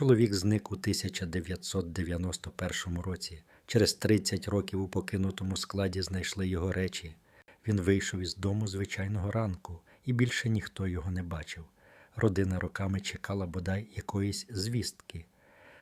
Чоловік зник у 1991 році. Через 30 років у покинутому складі знайшли його речі. Він вийшов із дому звичайного ранку, і більше ніхто його не бачив. Родина роками чекала бодай якоїсь звістки,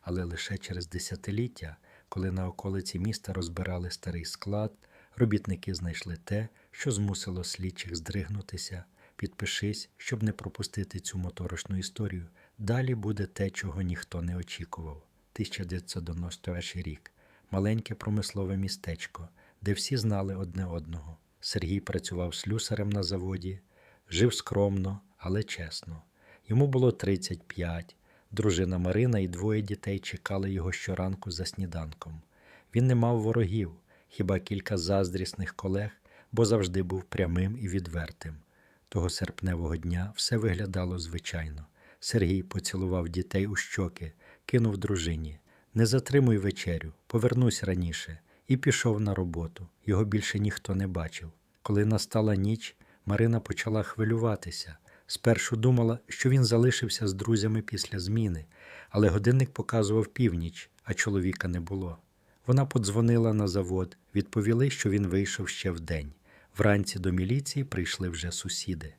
але лише через десятиліття, коли на околиці міста розбирали старий склад, робітники знайшли те, що змусило слідчих здригнутися. Підпишись, щоб не пропустити цю моторошну історію. Далі буде те, чого ніхто не очікував. 1991 рік. Маленьке промислове містечко, де всі знали одне одного. Сергій працював слюсарем на заводі, жив скромно, але чесно. Йому було 35. Дружина Марина і двоє дітей чекали його щоранку за сніданком. Він не мав ворогів, хіба кілька заздрісних колег, бо завжди був прямим і відвертим. Того серпневого дня все виглядало звичайно. Сергій поцілував дітей у щоки, кинув дружині. Не затримуй вечерю, повернусь раніше, і пішов на роботу. Його більше ніхто не бачив. Коли настала ніч, Марина почала хвилюватися. Спершу думала, що він залишився з друзями після зміни, але годинник показував північ, а чоловіка не було. Вона подзвонила на завод, відповіли, що він вийшов ще вдень. Вранці до міліції прийшли вже сусіди.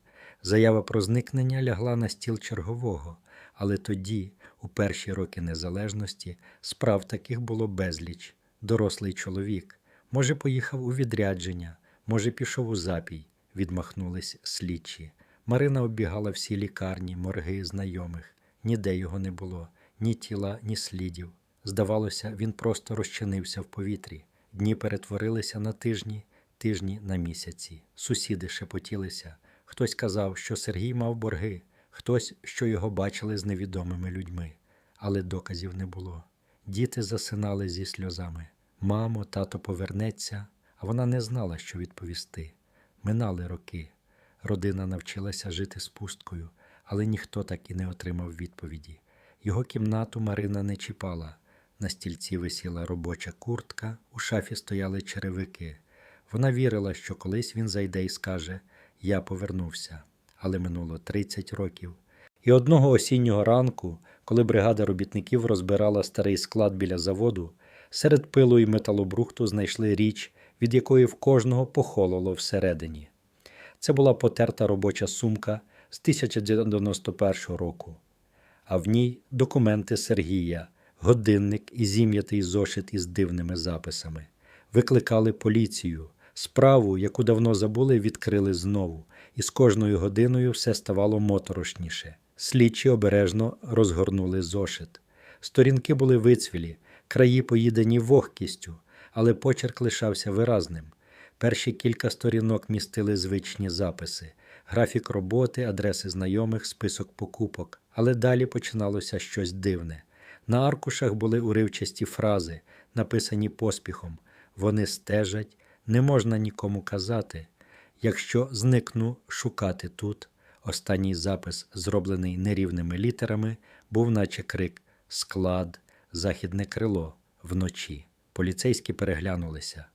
Заява про зникнення лягла на стіл чергового, але тоді, у перші роки незалежності, справ таких було безліч. Дорослий чоловік. Може, поїхав у відрядження, може, пішов у запій, відмахнулись слідчі. Марина оббігала всі лікарні, морги знайомих. Ніде його не було, ні тіла, ні слідів. Здавалося, він просто розчинився в повітрі. Дні перетворилися на тижні, тижні на місяці. Сусіди шепотілися. Хтось казав, що Сергій мав борги, хтось, що його бачили з невідомими людьми, але доказів не було. Діти засинали зі сльозами. Мамо, тато повернеться, а вона не знала, що відповісти. Минали роки. Родина навчилася жити з пусткою, але ніхто так і не отримав відповіді. Його кімнату Марина не чіпала. На стільці висіла робоча куртка, у шафі стояли черевики. Вона вірила, що колись він зайде і скаже Я повернувся. Але минуло 30 років. І одного осіннього ранку, коли бригада робітників розбирала старий склад біля заводу, серед пилу і металобрухту знайшли річ, від якої в кожного похололо всередині. Це була потерта робоча сумка з 1991 року, а в ній документи Сергія, годинник і зім'ятий зошит із дивними записами. Викликали поліцію. Справу, яку давно забули, відкрили знову, і з кожною годиною все ставало моторошніше. Слідчі обережно розгорнули зошит. Сторінки були вицвілі, краї поїдені вогкістю, але почерк лишався виразним. Перші кілька сторінок містили звичні записи, графік роботи, адреси знайомих, список покупок, але далі починалося щось дивне. На аркушах були уривчасті фрази, написані поспіхом. Вони стежать, не можна нікому казати. Якщо зникну шукати тут. Останній запис, зроблений нерівними літерами, був наче крик Склад, західне крило вночі. Поліцейські переглянулися.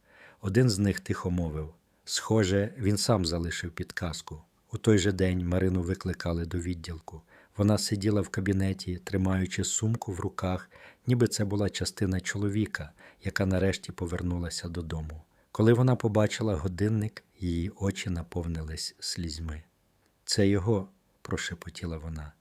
Один з них тихо мовив Схоже, він сам залишив підказку. У той же день Марину викликали до відділку. Вона сиділа в кабінеті, тримаючи сумку в руках, ніби це була частина чоловіка, яка нарешті повернулася додому. Коли вона побачила годинник, її очі наповнились слізьми. Це його, прошепотіла вона.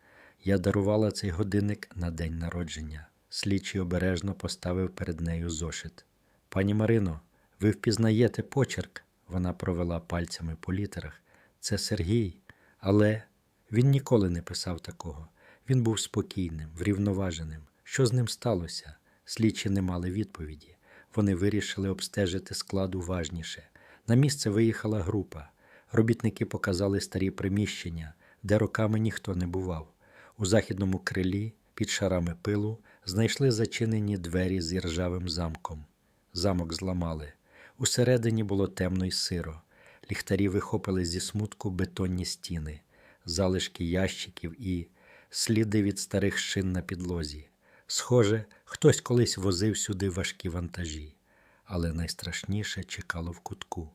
Я дарувала цей годинник на день народження. Слідчий обережно поставив перед нею зошит. Пані Марино, ви впізнаєте почерк? Вона провела пальцями по літерах. Це Сергій, але він ніколи не писав такого. Він був спокійним, врівноваженим. Що з ним сталося? Слідчі не мали відповіді. Вони вирішили обстежити склад уважніше. На місце виїхала група. Робітники показали старі приміщення, де роками ніхто не бував. У західному крилі, під шарами пилу, знайшли зачинені двері з іржавим замком. Замок зламали. Усередині було темно й сиро. Ліхтарі вихопили зі смутку бетонні стіни, залишки ящиків і сліди від старих шин на підлозі. Схоже, хтось колись возив сюди важкі вантажі, але найстрашніше чекало в кутку.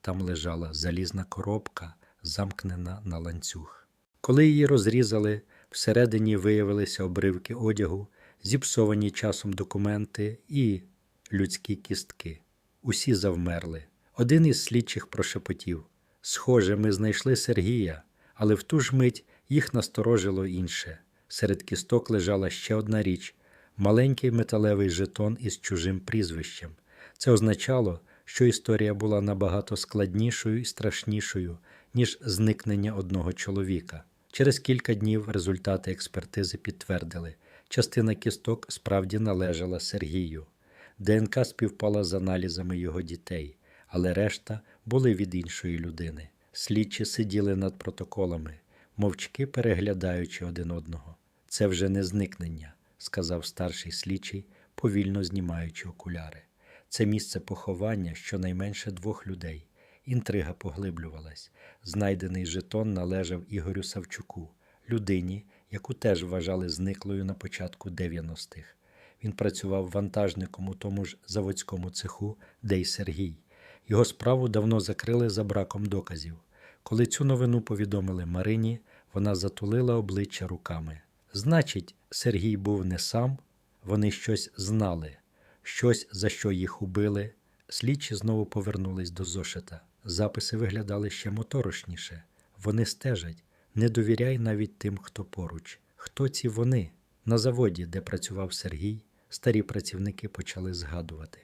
Там лежала залізна коробка, замкнена на ланцюг. Коли її розрізали, всередині виявилися обривки одягу, зіпсовані часом документи і людські кістки. Усі завмерли. Один із слідчих прошепотів Схоже, ми знайшли Сергія, але в ту ж мить їх насторожило інше. Серед кісток лежала ще одна річ маленький металевий жетон із чужим прізвищем. Це означало, що історія була набагато складнішою і страшнішою, ніж зникнення одного чоловіка. Через кілька днів результати експертизи підтвердили, частина кісток справді належала Сергію. ДНК співпала з аналізами його дітей, але решта були від іншої людини. Слідчі сиділи над протоколами, мовчки переглядаючи один одного. Це вже не зникнення, сказав старший слідчий, повільно знімаючи окуляри. Це місце поховання щонайменше двох людей. Інтрига поглиблювалась. Знайдений жетон належав Ігорю Савчуку, людині, яку теж вважали зниклою на початку 90-х. Він працював вантажником у тому ж заводському цеху, де й Сергій. Його справу давно закрили за браком доказів. Коли цю новину повідомили Марині, вона затулила обличчя руками. Значить, Сергій був не сам, вони щось знали, щось, за що їх убили. Слідчі знову повернулись до зошита. Записи виглядали ще моторошніше. Вони стежать. Не довіряй навіть тим, хто поруч. Хто ці вони? На заводі, де працював Сергій, старі працівники почали згадувати.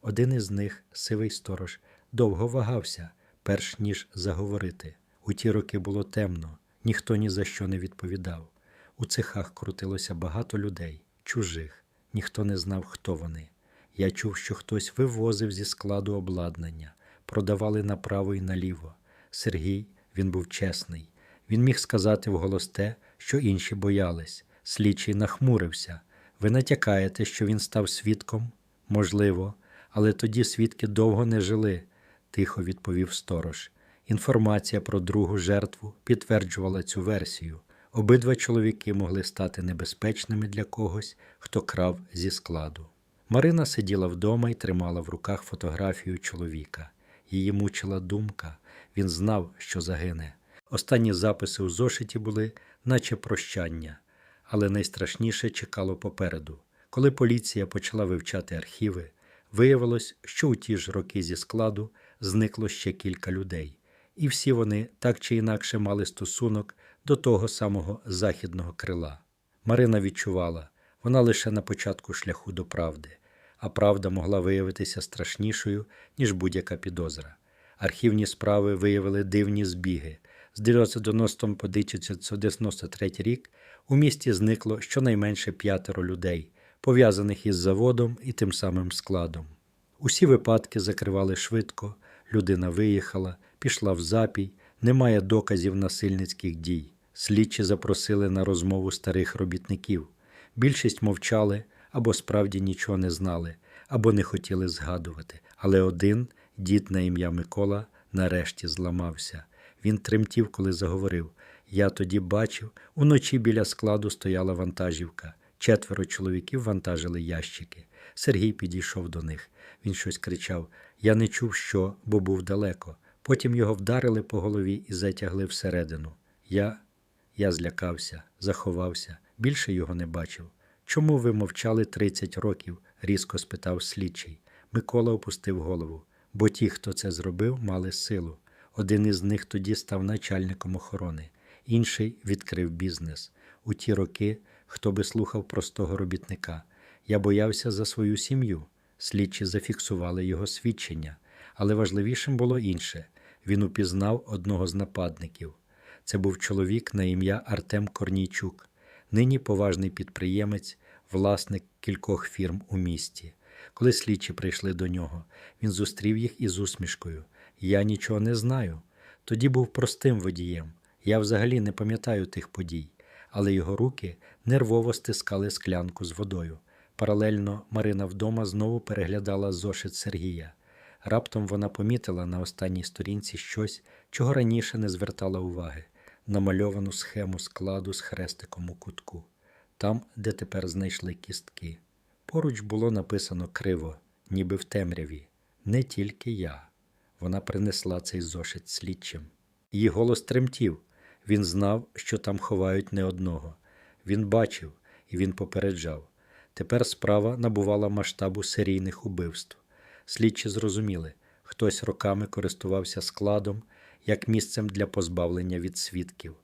Один із них, сивий сторож, довго вагався, перш ніж заговорити. У ті роки було темно, ніхто ні за що не відповідав. У цехах крутилося багато людей, чужих, ніхто не знав, хто вони. Я чув, що хтось вивозив зі складу обладнання, продавали направо і наліво. Сергій, він був чесний. Він міг сказати вголос те, що інші боялись. Слідчий нахмурився. Ви натякаєте, що він став свідком? Можливо, але тоді свідки довго не жили, тихо відповів сторож. Інформація про другу жертву підтверджувала цю версію. Обидва чоловіки могли стати небезпечними для когось, хто крав зі складу. Марина сиділа вдома і тримала в руках фотографію чоловіка. Її мучила думка, він знав, що загине. Останні записи у зошиті були, наче прощання, але найстрашніше чекало попереду. Коли поліція почала вивчати архіви, виявилось, що у ті ж роки зі складу зникло ще кілька людей, і всі вони так чи інакше мали стосунок до того самого західного крила. Марина відчувала, вона лише на початку шляху до правди, а правда могла виявитися страшнішою, ніж будь-яка підозра. Архівні справи виявили дивні збіги. З 1990 по 1993 рік у місті зникло щонайменше п'ятеро людей, пов'язаних із заводом і тим самим складом. Усі випадки закривали швидко, людина виїхала, пішла в запій, немає доказів насильницьких дій. Слідчі запросили на розмову старих робітників. Більшість мовчали або справді нічого не знали, або не хотіли згадувати. Але один, дід на ім'я Микола, нарешті зламався. Він тремтів, коли заговорив. Я тоді бачив, уночі біля складу стояла вантажівка. Четверо чоловіків вантажили ящики. Сергій підійшов до них. Він щось кричав: Я не чув, що, бо був далеко. Потім його вдарили по голові і затягли всередину. Я я злякався, заховався, більше його не бачив. Чому ви мовчали 30 років? різко спитав слідчий. Микола опустив голову, бо ті, хто це зробив, мали силу. Один із них тоді став начальником охорони, інший відкрив бізнес. У ті роки, хто би слухав простого робітника. Я боявся за свою сім'ю. Слідчі зафіксували його свідчення, але важливішим було інше він упізнав одного з нападників. Це був чоловік на ім'я Артем Корнійчук, нині поважний підприємець, власник кількох фірм у місті. Коли слідчі прийшли до нього, він зустрів їх із усмішкою. Я нічого не знаю. Тоді був простим водієм. Я взагалі не пам'ятаю тих подій, але його руки нервово стискали склянку з водою. Паралельно Марина вдома знову переглядала зошит Сергія. Раптом вона помітила на останній сторінці щось, чого раніше не звертала уваги намальовану схему складу з хрестиком у кутку, там, де тепер знайшли кістки. Поруч було написано криво, ніби в темряві. Не тільки я. Вона принесла цей зошит слідчим. Її голос тремтів. Він знав, що там ховають не одного. Він бачив і він попереджав. Тепер справа набувала масштабу серійних убивств. Слідчі зрозуміли, хтось роками користувався складом як місцем для позбавлення від свідків.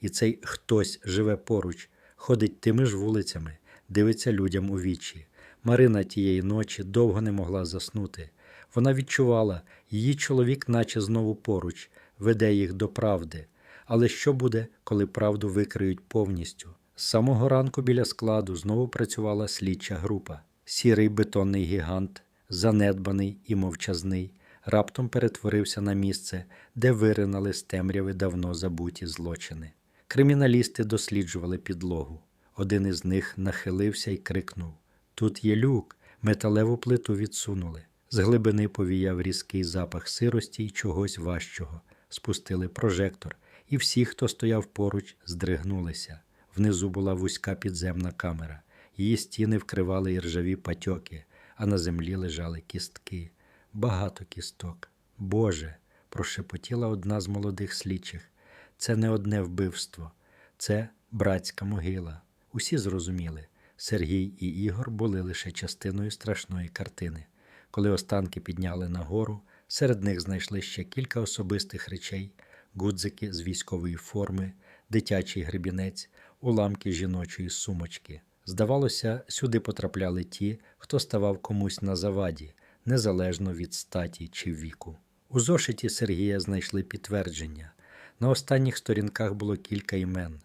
І цей хтось живе поруч, ходить тими ж вулицями, дивиться людям у вічі. Марина тієї ночі довго не могла заснути. Вона відчувала, її чоловік, наче знову поруч, веде їх до правди. Але що буде, коли правду викриють повністю? З самого ранку біля складу знову працювала слідча група. Сірий бетонний гігант, занедбаний і мовчазний, раптом перетворився на місце, де виринали з темряви давно забуті злочини. Криміналісти досліджували підлогу. Один із них нахилився і крикнув: Тут є люк, металеву плиту відсунули. З глибини повіяв різкий запах сирості й чогось важчого. Спустили прожектор, і всі, хто стояв поруч, здригнулися. Внизу була вузька підземна камера. Її стіни вкривали іржаві патьоки, а на землі лежали кістки. Багато кісток. Боже, прошепотіла одна з молодих слідчих. Це не одне вбивство, це братська могила. Усі зрозуміли, Сергій і Ігор були лише частиною страшної картини. Коли останки підняли нагору, серед них знайшли ще кілька особистих речей, гудзики з військової форми, дитячий гребінець, уламки жіночої сумочки. Здавалося, сюди потрапляли ті, хто ставав комусь на заваді, незалежно від статі чи віку. У зошиті Сергія знайшли підтвердження. На останніх сторінках було кілька імен,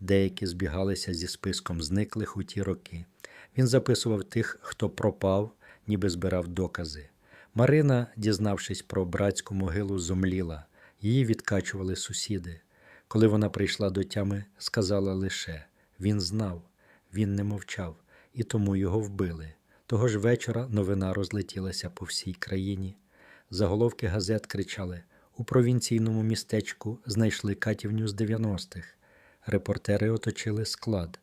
деякі збігалися зі списком зниклих у ті роки. Він записував тих, хто пропав, ніби збирав докази. Марина, дізнавшись про братську могилу, зомліла, її відкачували сусіди. Коли вона прийшла до тями, сказала лише він знав, він не мовчав, і тому його вбили. Того ж вечора новина розлетілася по всій країні. Заголовки газет кричали у провінційному містечку знайшли катівню з 90-х. Репортери оточили склад.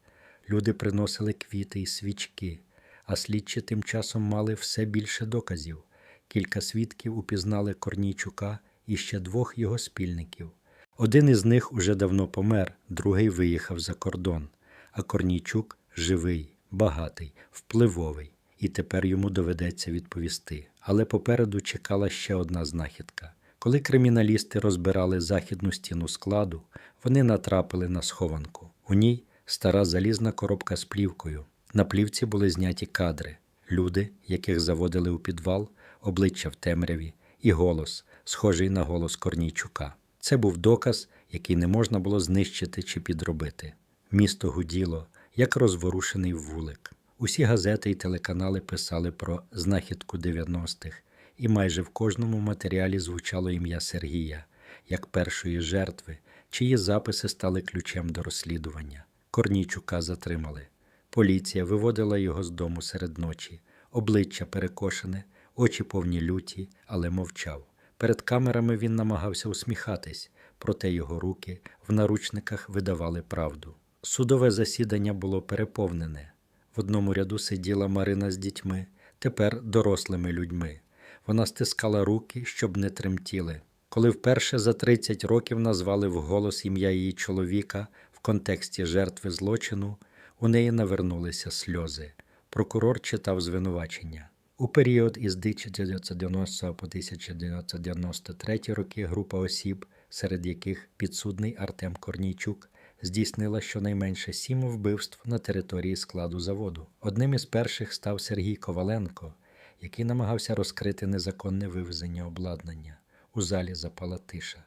Люди приносили квіти і свічки, а слідчі тим часом мали все більше доказів. Кілька свідків упізнали Корнійчука і ще двох його спільників. Один із них уже давно помер, другий виїхав за кордон, а Корнійчук живий, багатий, впливовий, і тепер йому доведеться відповісти. Але попереду чекала ще одна знахідка. Коли криміналісти розбирали західну стіну складу, вони натрапили на схованку. У ній стара залізна коробка з плівкою. На плівці були зняті кадри, люди, яких заводили у підвал, обличчя в темряві, і голос, схожий на голос Корнійчука. Це був доказ, який не можна було знищити чи підробити. Місто гуділо, як розворушений вулик. Усі газети і телеканали писали про знахідку 90-х, і майже в кожному матеріалі звучало ім'я Сергія як першої жертви, чиї записи стали ключем до розслідування. Корнійчука затримали. Поліція виводила його з дому серед ночі, обличчя перекошене, очі повні люті, але мовчав. Перед камерами він намагався усміхатись, проте його руки в наручниках видавали правду. Судове засідання було переповнене. В одному ряду сиділа Марина з дітьми, тепер дорослими людьми. Вона стискала руки, щоб не тремтіли. Коли вперше за 30 років назвали вголос ім'я її чоловіка в контексті жертви злочину, у неї навернулися сльози. Прокурор читав звинувачення. У період із 1990 по 1993 роки група осіб, серед яких підсудний Артем Корнійчук, здійснила щонайменше сім вбивств на території складу заводу. Одним із перших став Сергій Коваленко, який намагався розкрити незаконне вивезення обладнання. У залі запала тиша.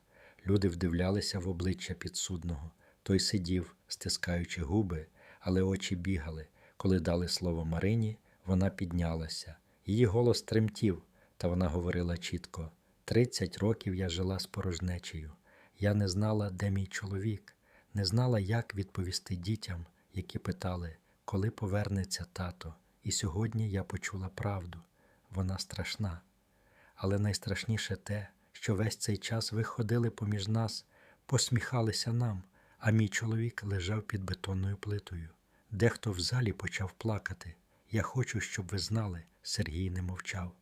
Люди вдивлялися в обличчя підсудного. Той сидів, стискаючи губи, але очі бігали. Коли дали слово Марині, вона піднялася. Її голос тремтів, та вона говорила чітко: тридцять років я жила з порожнечею. Я не знала, де мій чоловік, не знала, як відповісти дітям, які питали, коли повернеться тато. І сьогодні я почула правду. Вона страшна. Але найстрашніше те, що весь цей час ви ходили поміж нас, посміхалися нам, а мій чоловік лежав під бетонною плитою. Дехто в залі почав плакати. Я хочу, щоб ви знали, Сергій не мовчав.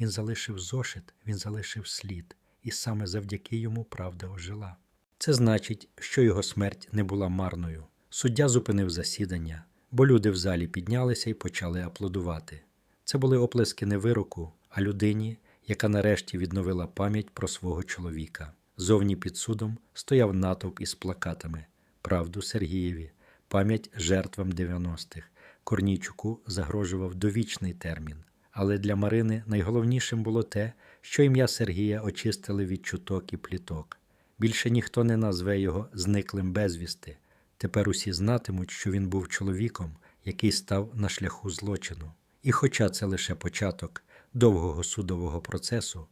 Він залишив зошит, він залишив слід, і саме завдяки йому правда ожила. Це значить, що його смерть не була марною. Суддя зупинив засідання. бо люди в залі піднялися і почали аплодувати. Це були оплески не вироку, а людині, яка нарешті відновила пам'ять про свого чоловіка. Зовні під судом стояв натовп із плакатами Правду Сергієві, пам'ять жертвам 90-х. Корнійчуку загрожував довічний термін. Але для Марини найголовнішим було те, що ім'я Сергія очистили від чуток і пліток. Більше ніхто не назве його зниклим безвісти. Тепер усі знатимуть, що він був чоловіком, який став на шляху злочину. І хоча це лише початок довгого судового процесу,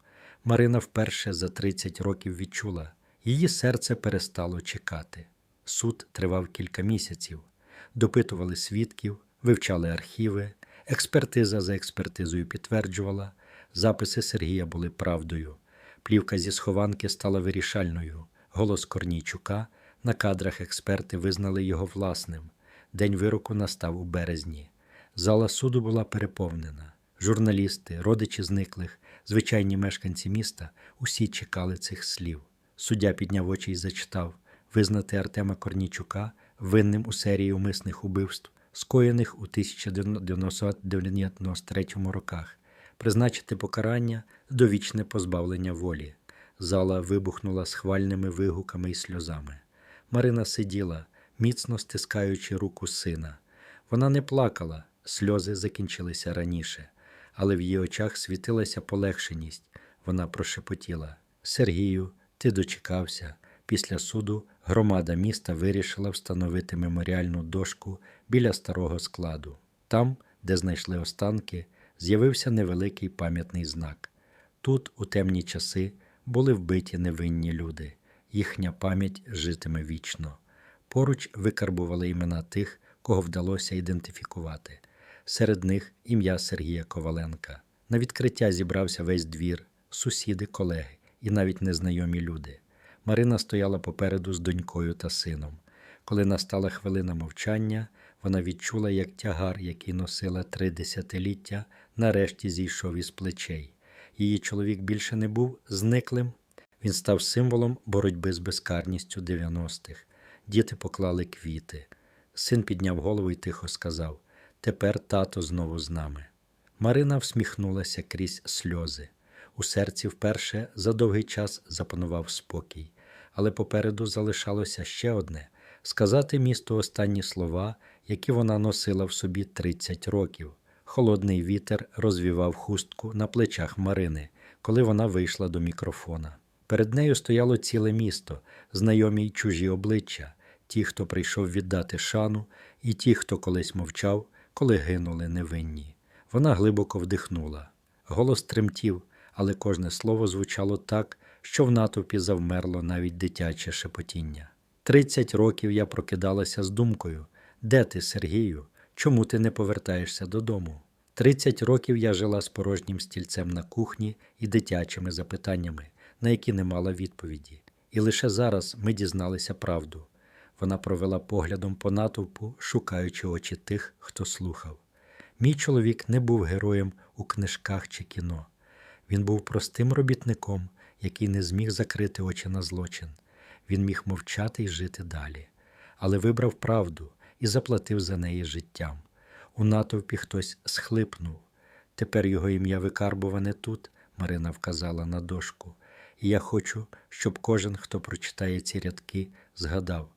Марина вперше за 30 років відчула, її серце перестало чекати. Суд тривав кілька місяців, допитували свідків, вивчали архіви, експертиза за експертизою підтверджувала, записи Сергія були правдою. Плівка зі схованки стала вирішальною. Голос Корнійчука на кадрах експерти визнали його власним. День вироку настав у березні. Зала суду була переповнена. Журналісти, родичі зниклих, звичайні мешканці міста усі чекали цих слів. Суддя підняв очі і зачитав визнати Артема Корнійчука винним у серії умисних убивств, скоєних у 1993 роках, призначити покарання довічне позбавлення волі. Зала вибухнула схвальними вигуками і сльозами. Марина сиділа, міцно стискаючи руку сина. Вона не плакала, сльози закінчилися раніше, але в її очах світилася полегшеність. Вона прошепотіла: Сергію, ти дочекався. Після суду громада міста вирішила встановити меморіальну дошку біля старого складу. Там, де знайшли останки, з'явився невеликий пам'ятний знак. Тут, у темні часи, були вбиті невинні люди, їхня пам'ять житиме вічно. Поруч викарбували імена тих, кого вдалося ідентифікувати. Серед них ім'я Сергія Коваленка. На відкриття зібрався весь двір, сусіди, колеги і навіть незнайомі люди. Марина стояла попереду з донькою та сином. Коли настала хвилина мовчання, вона відчула, як тягар, який носила три десятиліття, нарешті зійшов із плечей. Її чоловік більше не був зниклим. Він став символом боротьби з безкарністю 90-х. Діти поклали квіти. Син підняв голову і тихо сказав: Тепер тато знову з нами. Марина всміхнулася крізь сльози. У серці вперше за довгий час запанував спокій, але попереду залишалося ще одне сказати місту останні слова, які вона носила в собі 30 років. Холодний вітер розвівав хустку на плечах Марини, коли вона вийшла до мікрофона. Перед нею стояло ціле місто, знайомі й чужі обличчя, ті, хто прийшов віддати шану, і ті, хто колись мовчав, коли гинули невинні. Вона глибоко вдихнула. Голос тремтів, але кожне слово звучало так, що в натовпі завмерло навіть дитяче шепотіння. Тридцять років я прокидалася з думкою де ти, Сергію? Чому ти не повертаєшся додому? Тридцять років я жила з порожнім стільцем на кухні і дитячими запитаннями, на які не мала відповіді. І лише зараз ми дізналися правду. Вона провела поглядом по натовпу, шукаючи очі тих, хто слухав. Мій чоловік не був героєм у книжках чи кіно. Він був простим робітником, який не зміг закрити очі на злочин. Він міг мовчати і жити далі, але вибрав правду і заплатив за неї життям. У натовпі хтось схлипнув. Тепер його ім'я викарбуване тут, Марина вказала на дошку. І я хочу, щоб кожен, хто прочитає ці рядки, згадав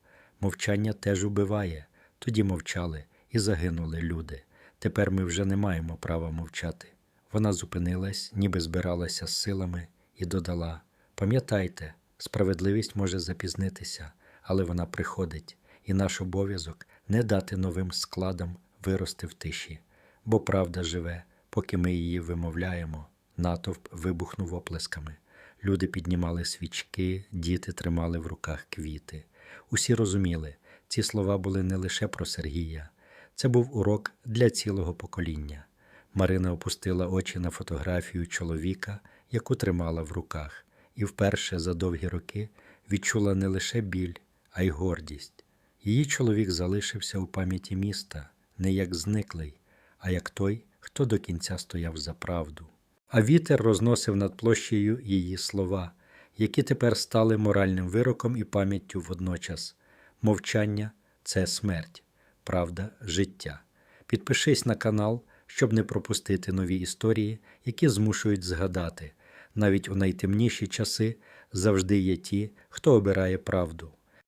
мовчання теж убиває. Тоді мовчали і загинули люди. Тепер ми вже не маємо права мовчати. Вона зупинилась, ніби збиралася з силами, і додала: Пам'ятайте, справедливість може запізнитися, але вона приходить, і наш обов'язок не дати новим складам вирости в тиші, бо правда живе, поки ми її вимовляємо. Натовп вибухнув оплесками. Люди піднімали свічки, діти тримали в руках квіти. Усі розуміли, ці слова були не лише про Сергія, це був урок для цілого покоління. Марина опустила очі на фотографію чоловіка, яку тримала в руках, і вперше за довгі роки відчула не лише біль, а й гордість. Її чоловік залишився у пам'яті міста не як зниклий, а як той, хто до кінця стояв за правду. А вітер розносив над площею її слова, які тепер стали моральним вироком і пам'яттю водночас. Мовчання це смерть, Правда життя. Підпишись на канал, щоб не пропустити нові історії, які змушують згадати. Навіть у найтемніші часи завжди є ті, хто обирає правду.